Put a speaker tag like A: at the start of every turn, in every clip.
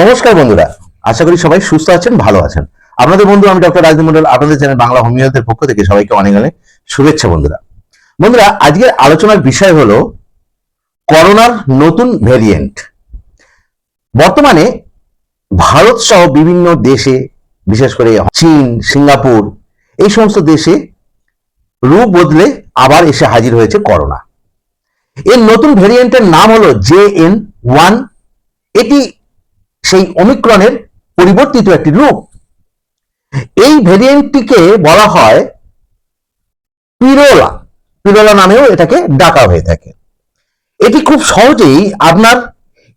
A: নমস্কার বন্ধুরা, আশা করি সবাই সুস্থ আছেন, ভালো আছেন। আপনাদের বন্ধু, আমি ডক্টর রাজদীপ মন্ডল আপনাদের চ্যানেল বাংলা হোমিওপ্যাথের পক্ষ থেকে সবাইকে অনেক অনেক শুভেচ্ছা বন্ধুরা। বন্ধুরা, আজকের আলোচনার বিষয় হলো করোনার নতুন ভেরিয়েন্ট বর্তমানে ভারত সহ বিভিন্ন দেশে, বিশেষ করে চীন, সিঙ্গাপুর, এই সমস্ত দেশে রূপ বদলে আবার এসে হাজির হয়েছে করোনা। এর নতুন ভেরিয়েন্টের নাম হলো জে এন ওয়ান। এটি সেই অমিক্রনের পরিবর্তিত একটি রূপ। এই ভেরিয়েন্টটিকে বলা হয় পিরোলা পিরোলা নামেও এটাকে ডাকা হয়ে থাকে। এটি খুব সহজেই আপনার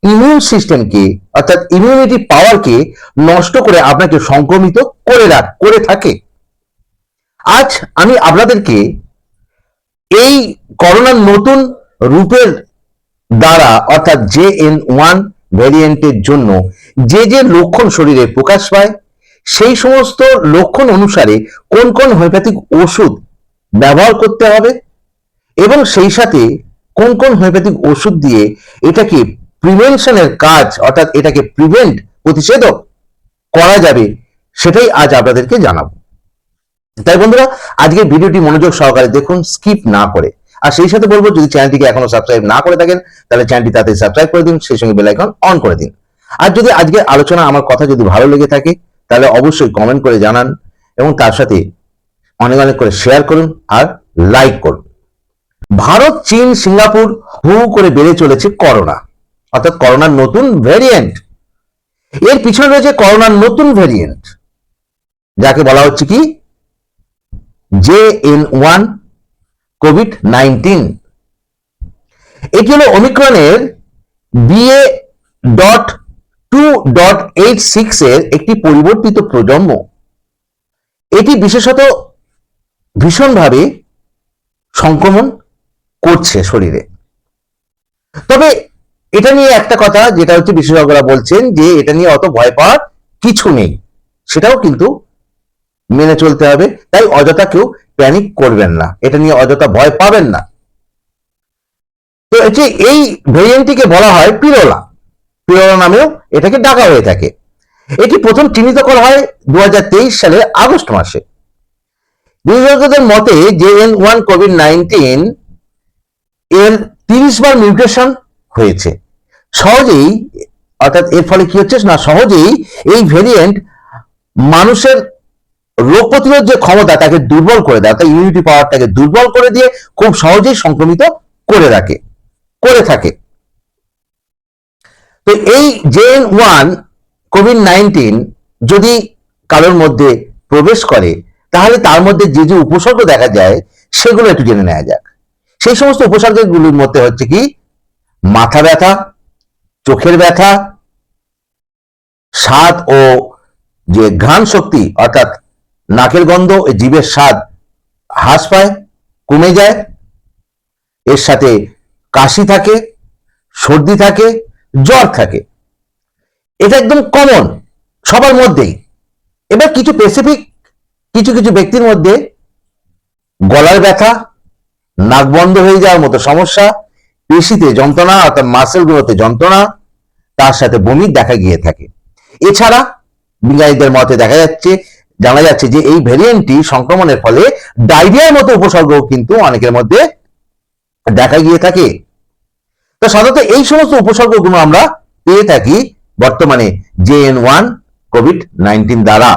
A: ইমিউন সিস্টেমকে অর্থাৎ ইমিউনিটি পাওয়ারকে নষ্ট করে আপনাকে সংক্রমিত করে রাখ, করে থাকে। আজ আমি আপনাদেরকে এই করোনার নতুন রূপের দ্বারা, অর্থাৎ জে এন ওয়ান ভ্যারিয়েন্টের জন্য যে যে লক্ষণ শরীরে প্রকাশ পায়, সেই সমস্ত লক্ষণ অনুসারে কোন কোন হোমিওপ্যাথিক ওষুধ ব্যবহার করতে হবে এবং সেই সাথে কোন কোন হোমিওপ্যাথিক ওষুধ দিয়ে এটাকে প্রিভেনশনের কাজ, অর্থাৎ এটাকে প্রিভেন্ট প্রতিষেধক করা যাবে, সেটাই আজ আপনাদেরকে জানাব। তাই বন্ধুরা, আজকের ভিডিওটি মনোযোগ সহকারে দেখুন স্কিপ না করে। আর সেই সাথে বলব, যদি চ্যানেলটিকে এখনও সাবস্ক্রাইব না করে থাকেন, তাহলে চ্যানেলটি তাতে সাবস্ক্রাইব করে দিন, সেই সঙ্গে বেল আইকন অন করে দিন। আর যদি আজকের আলোচনা, আমার কথা যদি ভালো লেগে থাকে, তাহলে অবশ্যই কমেন্ট করে জানান এবং তার সাথে অনেক অনেক করে শেয়ার করুন আর লাইক করুন। ভারত, চীন, সিঙ্গাপুর হু করে বেড়ে চলেছে করোনা। অর্থাৎ করোনার নতুন ভ্যারিয়েন্ট এর পিছনে রয়েছে করোনার নতুন ভ্যারিয়েন্ট যাকে বলা হচ্ছে কি? J N one COVID nineteen এটি হলো অমিক্রনের BA dot two dot eight six এর একটি পরিবর্তিত প্রজন্ম। এটি বিশেষত ভীষণভাবে সংক্রমণ করছে শরীরে। তবে এটা নিয়ে একটা কথা, যেটা হচ্ছে বিশেষজ্ঞরা বলছেন যে এটা নিয়ে অত ভয় পাওয়ার কিছু নেই। সেটাও কিন্তু মেনে চলতে হবে। তাই অযথা কেউ প্যানিক করবেন না। এটা নিয়ে অযথা ভয় পাবেন না। তো হচ্ছে এই ভেরিয়েন্টটিকে বলা হয় পিরোলা। পিরোলা নামেও এটাকে ডাকা হয়ে থাকে। এটি প্রথম চিহ্নিত করা হয় দু সালের আগস্ট মাসে। বিশেষজ্ঞদের মতে J N one COVID nineteen এর তিরিশ বার মিউটেশন হয়েছে। সহজেই, অর্থাৎ এর ফলে কি হচ্ছে না, সহজেই এই ভেরিয়েন্ট মানুষের রোগ প্রতিরোধ যে ক্ষমতা তাকে দুর্বল করে দেয়, অর্থাৎ ইমিউনিটি পাওয়ারটাকে দুর্বল করে দিয়ে খুব সহজেই সংক্রমিত করে রাখে, করে থাকে। তো এই জেন ওয়ান কোভিড নাইন্টিন যদি কারোর মধ্যে প্রবেশ করে, তাহলে তার মধ্যে যে যে উপসর্গ দেখা যায়, সেগুলো একটু জেনে নেওয়া যাক। সেই সমস্ত উপসর্গগুলির মধ্যে হচ্ছে কি? মাথা ব্যথা, চোখের ব্যথা, স্বাদ ও যে ঘ্রাণ শক্তি, অর্থাৎ নাকের গন্ধ জীবের স্বাদ হ্রাস পায়, কমে যায়। এর সাথে কাশি থাকে, সর্দি থাকে, জ্বর থাকে। এটা একদম কমন সবার মধ্যেই। এবার কিছু স্পেসিফিক কিছু কিছু ব্যক্তির মধ্যে গলার ব্যথা, নাক বন্ধ হয়ে যাওয়ার মতো সমস্যা, পেশিতে যন্ত্রণা, অর্থাৎ মাসেলগুলোতে যন্ত্রণা, তার সাথে বমি দেখা গিয়ে থাকে। এছাড়া বিজ্ঞানীদের মতে দেখা যাচ্ছে জানা যাচ্ছে যে এই ভেরিয়েন্টটি সংক্রমণের ফলে ডায়রিয়ার মতো উপসর্গ কিন্তু অনেকের মধ্যে দেখা গিয়ে থাকে। তো সাধারণত এই সমস্ত উপসর্গগুলো আমরা পেয়ে থাকি বর্তমানে J N one COVID nineteen দ্বারা।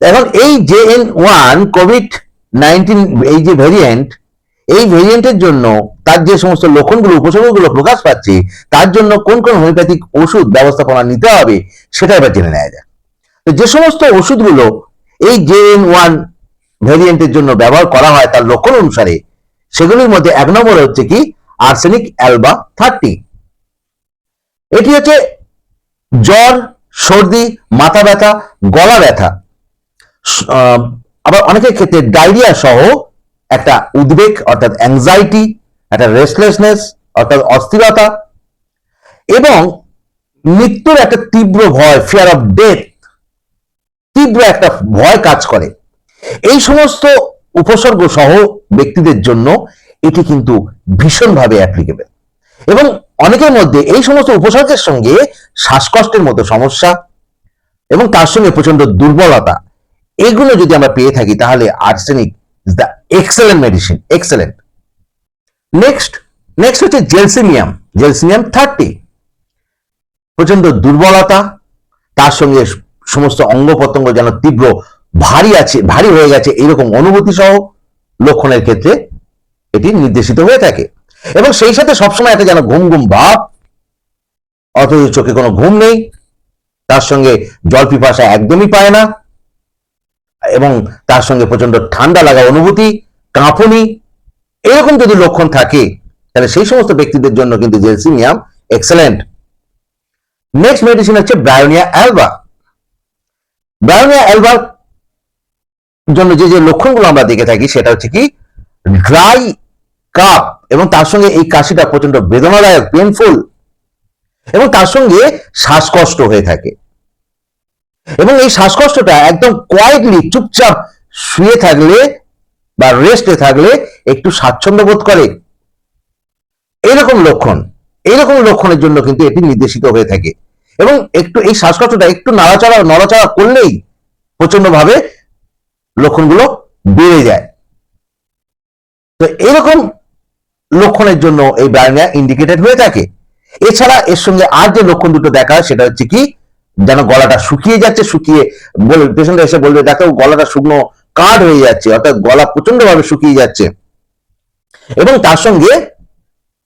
A: এখন এই J N one COVID nineteen এই যে ভেরিয়েন্ট এই ভেরিয়েন্টের জন্য তার যে সমস্ত লক্ষণগুলো, উপসর্গগুলো প্রকাশ পাচ্ছে, তার জন্য কোন কোন হোমিওপ্যাথিক ওষুধ ব্যবস্থাপনা নিতে হবে, সেটা এবার জেনে নেওয়া তো যে সমস্ত ওষুধগুলো এই জে এন ওয়ান ভেরিয়েন্টের জন্য ব্যবহার করা হয় তার লক্ষণ অনুসারে, সেগুলির মধ্যে এক নম্বর হচ্ছে কি? আর্সেনিক অ্যালবা থার্টি এটি হচ্ছে জ্বর, সর্দি, মাথা ব্যথা, গলা ব্যথা। আবার অনেকের ক্ষেত্রে ডায়রিয়া সহ একটা উদ্বেগ অর্থাৎ অ্যাংজাইটি একটা রেস্টলেসনেস অর্থাৎ অস্থিরতা এবং মৃত্যুর একটা তীব্র ভয় ফিয়ার অফ ডেথ তীব্র একটা ভয় কাজ করে। এই সমস্ত উপসর্গ সহ ব্যক্তিদের জন্য এটি কিন্তু ভীষণভাবে অ্যাপ্লিকেবল এবং অনেকের মধ্যে এই সমস্ত উপসর্গের সঙ্গে শ্বাসকষ্টের মতো সমস্যা এবং তার সঙ্গে প্রচণ্ড দুর্বলতা, এগুলো যদি আমরা পেয়ে থাকি তাহলে arsenic is the excellent medicine excellent next next হচ্ছে জেলসিমিয়াম জেলসিমিয়াম থার্টি প্রচণ্ড দুর্বলতা, তার সঙ্গে সমস্ত অঙ্গ প্রত্যঙ্গ যেন তীব্র, ভারী আছে, ভারী হয়ে গেছে এরকম অনুভূতি সহ লক্ষণের ক্ষেত্রে এটি নির্দেশিত হয়ে থাকে। এবং সেই সাথে সবসময় একটা যেন ঘুম ঘুম ভাব, অথচ চোখে কোনো ঘুম নেই, তার সঙ্গে জল পিপাসা একদমই পায় না, এবং তার সঙ্গে প্রচণ্ড ঠান্ডা লাগা অনুভূতি, কাঁপুনি, এরকম যদি লক্ষণ থাকে, তাহলে সেই সমস্ত ব্যক্তিদের জন্য কিন্তু জেলসিমিয়াম এক্সেলেন্ট। নেক্সট মেডিসিন হচ্ছে ব্রায়োনিয়া অ্যালবা। ব্রায়োনিয়া অ্যালবার জন্য যে যে লক্ষণগুলো আমরা দেখে থাকি, সেটা হচ্ছে কি ড্রাই কাপ এবং তার সঙ্গে এই কাশিটা প্রচণ্ড বেদনাদায়ক পেনফুল এবং তার সঙ্গে শ্বাসকষ্ট হয়ে থাকে। এবং এই শ্বাসকষ্টটা একদম কোয়াইটলি চুপচাপ শুয়ে থাকলে বা রেস্টে থাকলে একটু স্বাচ্ছন্দ্য বোধ করে। এইরকম লক্ষণ, এইরকম লক্ষণের জন্য কিন্তু এটি নির্দেশিত হয়ে থাকে। এবং একটু এই শ্বাসকষ্টটা একটু নাড়াচাড়া, নড়াচড়া করলেই প্রচণ্ড ভাবে লক্ষণগুলো বেড়ে যায়। তো এরকম লক্ষণের জন্য এই ব্রায়োনিয়া ইন্ডিকেটেড হয়ে থাকে। এছাড়া এর সঙ্গে আর যে লক্ষণ দুটো দেখা হয় সেটা হচ্ছে কি, যেন গলাটা শুকিয়ে যাচ্ছে, শুকিয়ে বলে পেশেন্ট এসে বলবে, দেখো, গলাটা শুকনো কাঠ হয়ে যাচ্ছে, অর্থাৎ গলা প্রচণ্ড ভাবে শুকিয়ে যাচ্ছে। এবং তার সঙ্গে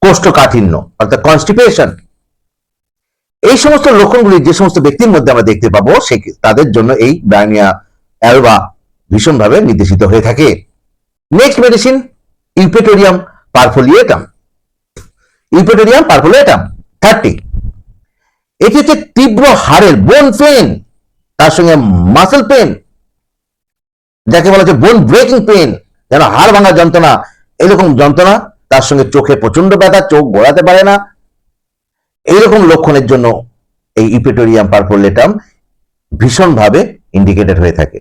A: কোষ্ঠকাঠিন্য, অর্থাৎ কনস্টিপেশন এই সমস্ত লক্ষণগুলি যে সমস্ত ব্যক্তির মধ্যে আমরা দেখতে পাবো, সে তাদের জন্য এই ব্রায়োনিয়া অ্যালবা ভীষণভাবে নির্দেশিত হয়ে থাকে। Next medicine eupatorium perfoliatum eupatorium perfoliatum thirty এটি হচ্ছে তীব্র হাড়ের বোন পেন তার সঙ্গে মাসেল পেন যাকে বলা হচ্ছে বোন ব্রেকিং পেন যেন হাড় ভাঙা যন্ত্রণা, এরকম যন্ত্রণা, তার সঙ্গে চোখে প্রচণ্ড ব্যথা, চোখ গড়াতে পারে না এইরকম লক্ষণের জন্য এই ইপেটোরিয়াম পারফোলেটাম ভীষণভাবে ইন্ডিকেটেড হয়ে থাকে।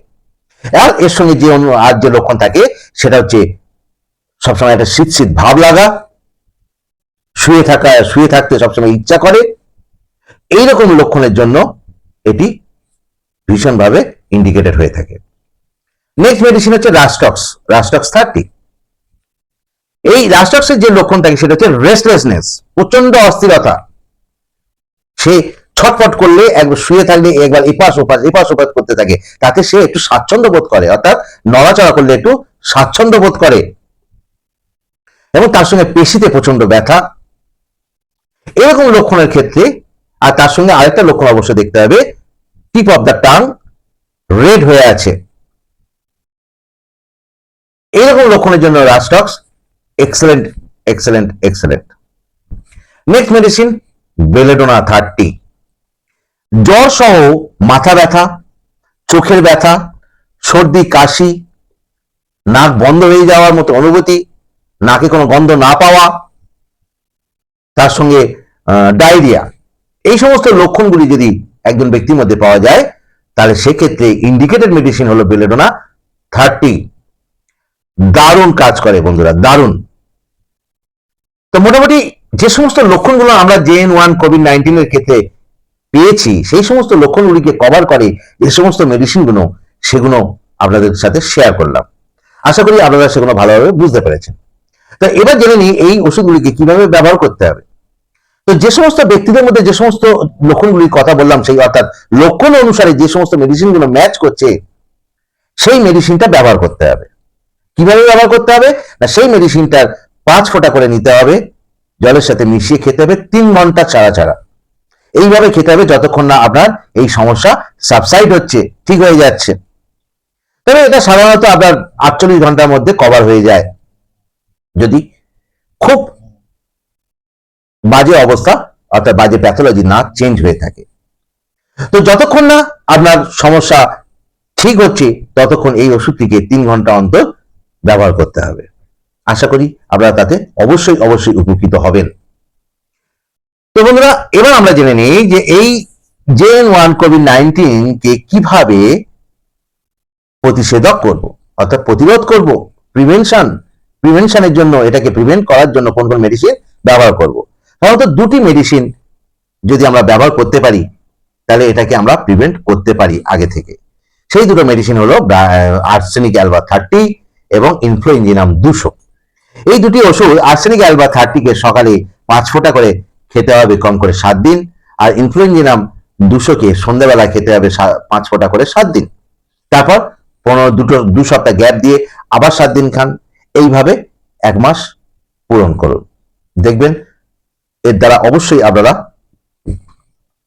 A: আর এর সঙ্গে যে অন্য আর যে লক্ষণ থাকে, সেটা হচ্ছে সবসময় একটা শীত শীত ভাব লাগা, শুয়ে থাকা, শুয়ে থাকতে সবসময় ইচ্ছা করে। এইরকম লক্ষণের জন্য এটি ভীষণভাবে ইন্ডিকেটেড হয়ে থাকে। নেক্সট মেডিসিন হচ্ছে রাস্টক্স রাস্টক্স থার্টি এই রাস্টক্সের যে লক্ষণ থাকে, সেটা হচ্ছে রেস্টলেসনেস প্রচণ্ড অস্থিরতা। সে ছটফট করলে, একবার শুয়ে থাকলে, একবার এপাশ ওপাশ এপাশ ওপাশ করতে থাকে। তাতে সে একটু স্বাচ্ছন্দ্য বোধ করে, অর্থাৎ নড়াচড়া করলে একটু স্বাচ্ছন্দ্য বোধ করে। এবং তার সঙ্গে পেশিতে প্রচণ্ড ব্যথা। এরকম লক্ষণের ক্ষেত্রে, আর তার সঙ্গে আরেকটা লক্ষণ অবশ্যই দেখতে হবে, tip of the tongue red হয়ে আছে। এরকম লক্ষণের জন্য rhus tox excellent excellent excellent. Next medicine belladonna thirty জ্বর সহ মাথা ব্যথা, চোখের ব্যথা, সর্দি, কাশি, নাক বন্ধ হয়ে যাওয়ার মতো অনুভূতি, নাকে কোনো গন্ধ না পাওয়া, তার সঙ্গে ডায়রিয়া এই সমস্ত লক্ষণগুলি যদি একজন ব্যক্তির মধ্যে পাওয়া যায়, তাহলে সেক্ষেত্রে ইন্ডিকেটেড মেডিসিন হলো বেলেডোনা থার্টি দারুণ কাজ করে বন্ধুরা, দারুণ। তো মোটামুটি যে সমস্ত লক্ষণগুলো আমরা জেএন ওয়ান কোভিড নাইন্টিনের ক্ষেত্রে পেয়েছি, সেই সমস্ত লক্ষণগুলিকে কভার করে যে সমস্ত মেডিসিনগুলো সেগুলো আপনাদের সাথে শেয়ার করলাম। আশা করি আপনারা সেগুলো ভালোভাবে বুঝতে পেরেছেন। তো এবার জেনে নিই এই ওষুধগুলিকে কীভাবে ব্যবহার করতে হবে। তো যে সমস্ত ব্যক্তিদের মধ্যে যে সমস্ত লক্ষণগুলির কথা বললাম, সেই অর্থাৎ লক্ষণ অনুসারে যে সমস্ত মেডিসিনগুলো ম্যাচ করছে, সেই মেডিসিনটা ব্যবহার করতে হবে। কীভাবে ব্যবহার করতে হবে? না, সেই মেডিসিনটার পাঁচ ফোঁটা করে নিতে হবে। জলের সাথে মিশিয়ে খেতে হবে তিন ঘণ্টা ছাড়া ছাড়া। এইভাবে খেতে হবে যতক্ষণ না আপনার এই সমস্যা সাবসাইড হচ্ছে, ঠিক হয়ে যাচ্ছে। তবে এটা সাধারণত আপনার আটচল্লিশ ঘণ্টার মধ্যে কভার হয়ে যায়। যদি খুব বাজে অবস্থা, অর্থাৎ বাজে প্যাথোলজি না চেঞ্জ হয়ে থাকে। তো যতক্ষণ না আপনার সমস্যা ঠিক হচ্ছে, ততক্ষণ এই ওষুধটিকে তিন ঘণ্টা অন্তর ব্যবহার করতে হবে। আশা করি আপনারা তাতে অবশ্যই অবশ্যই উপকৃত হবেন। তো বন্ধুরা, এবার আমরা জেনে নিই যে এই J N one COVID nineteen কে কীভাবে প্রতিষেধক করব, অর্থাৎ প্রতিরোধ করব প্রিভেনশন প্রিভেনশনের জন্য, এটাকে প্রিভেন্ট করার জন্য কোন কোন মেডিসিন ব্যবহার করব। সাধারণত দুটি মেডিসিন যদি আমরা ব্যবহার করতে পারি, তাহলে এটাকে আমরা প্রিভেন্ট করতে পারি আগে থেকে। সেই দুটো মেডিসিন হলো আর্সেনিক অ্যালবা থার্টি এবং ইনফ্লুয়েঞ্জিনাম দুশো। এই দুটি ওষুধ আর্সেনিক অ্যালবা থার্টিকে সকালে পাঁচ ফোঁটা করে খেতে হবে, কম করে সাত দিন। আর ইনফ্লুয়েঞ্জিনাম দুশোকে সন্ধ্যাবেলা খেতে হবে পাঁচ ফোঁটা করে সাত দিন। তারপর পনেরো, দুটো, দু সপ্তাহ গ্যাপ দিয়ে আবার সাত দিন খান। এইভাবে এক মাস পূরণ করুন। দেখবেন এর দ্বারা অবশ্যই আপনারা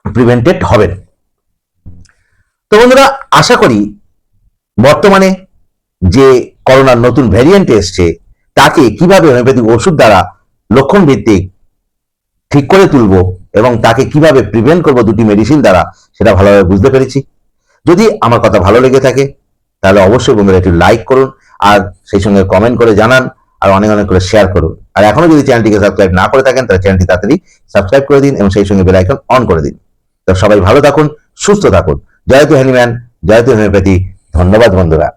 A: প্রিভেন্টেড হবেন। তো বন্ধুরা, আশা করি বর্তমানে যে করোনার নতুন ভ্যারিয়েন্ট এসছে তাকে কীভাবে হোমিওপ্যাথিক ওষুধ দ্বারা লক্ষণ ভিত্তিক ঠিক করে তুলবো এবং তাকে কীভাবে প্রিভেন্ট করব দুটি মেডিসিন দ্বারা, সেটা ভালোভাবে বুঝতে পেরেছি। যদি আমার কথা ভালো লেগে থাকে, তাহলে অবশ্যই বন্ধুরা একটু লাইক করুন আর সেই সঙ্গে কমেন্ট করে জানান আর অনেক অনেক করে শেয়ার করুন। আর এখনও যদি চ্যানেলটিকে সাবস্ক্রাইব না করে থাকেন, তাহলে চ্যানেলটি তাড়াতাড়ি সাবস্ক্রাইব করে দিন এবং সেই সঙ্গে বেল আইকন অন করে দিন। তো সবাই ভালো থাকুন, সুস্থ থাকুন। জয়তু হ্যানিম্যান জয়তু হোমিওপ্যাথি ধন্যবাদ বন্ধুরা।